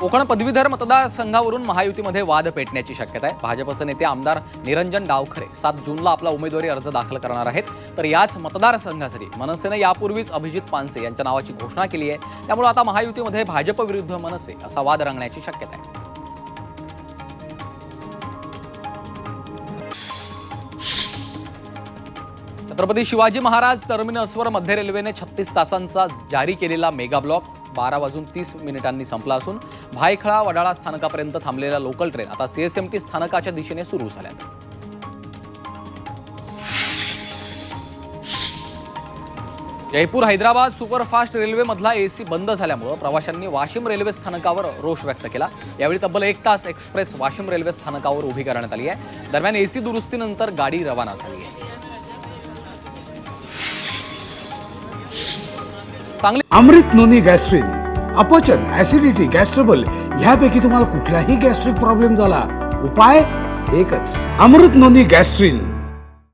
कोकण पदवीधर मतदारसंघावरून महायुतीमध्ये वाद पेटण्याची शक्यता आहे. भाजपचे नेते आमदार निरंजन डावखरे सात जूनला आपला उमेदवारी अर्ज दाखल करणार आहेत. तर याच मतदारसंघासाठी मनसेने यापूर्वीच अभिजित पानसे यांच्या नावाची घोषणा केली आहे. त्यामुळे आता महायुतीमध्ये भाजप विरुद्ध मनसे असा वाद रंगण्याची शक्यता आहे. छत्रपती शिवाजी महाराज टर्मिनसवर मध्य रेल्वेने छत्तीस तासांचा जारी केलेला मेगा ब्लॉक बारा वाजून तीस मिनिटांनी संपला असून भायखळा वडाळा स्थानकापर्यंत थांबलेल्या लोकल ट्रेन आता सीएसएमटी स्थानकाच्या दिशेने सुरू झाल्यात. जयपूर हैदराबाद सुपरफास्ट रेल्वेमधला एसी बंद झाल्यामुळं प्रवाशांनी वाशिम रेल्वे स्थानकावर रोष व्यक्त केला. यावेळी तब्बल एक तास एक्सप्रेस वाशिम रेल्वे स्थानकावर उभी करण्यात आली आहे. दरम्यान एसी दुरुस्तीनंतर गाडी रवाना झाली आहे. सांगली अमृत नोनी गॅस्ट्रिन अपचन ऍसिडिटी गॅस्ट्रबल ह्यापैकी तुम्हाला कुठलाही गॅस्ट्रिक प्रॉब्लेम झाला उपाय एकच. Amrut noni gastrin.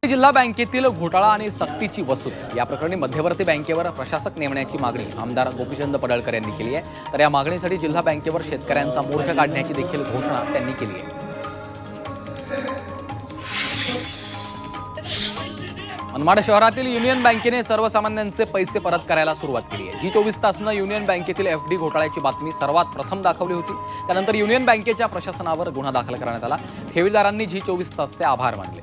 जिल्हा बँकेतील घोटाळा आणि सक्तीची वसूल. या प्रकरणी मध्यवर्ती बँकेवर प्रशासक नेमण्याची मागणी आमदार गोपीचंद पडळकर यांनी केली आहे. तर या मागणीसाठी जिल्हा बँकेवर शेतकऱ्यांचा मोर्चा काढण्याची देखील घोषणा त्यांनी केली आहे. मनमाड शहरातील युनियन बँकेने सर्वसामान्यांचे पैसे परत करायला सुरुवात केली आहे. जी चोवीस तासनं युनियन बँकेतील एफ डी घोटाळ्याची बातमी सर्वात प्रथम दाखवली होती. त्यानंतर युनियन बँकेच्या प्रशासनावर गुन्हा दाखल करण्यात आला. ठेवीदारांनी जी चोवीस तासचे आभार मानले.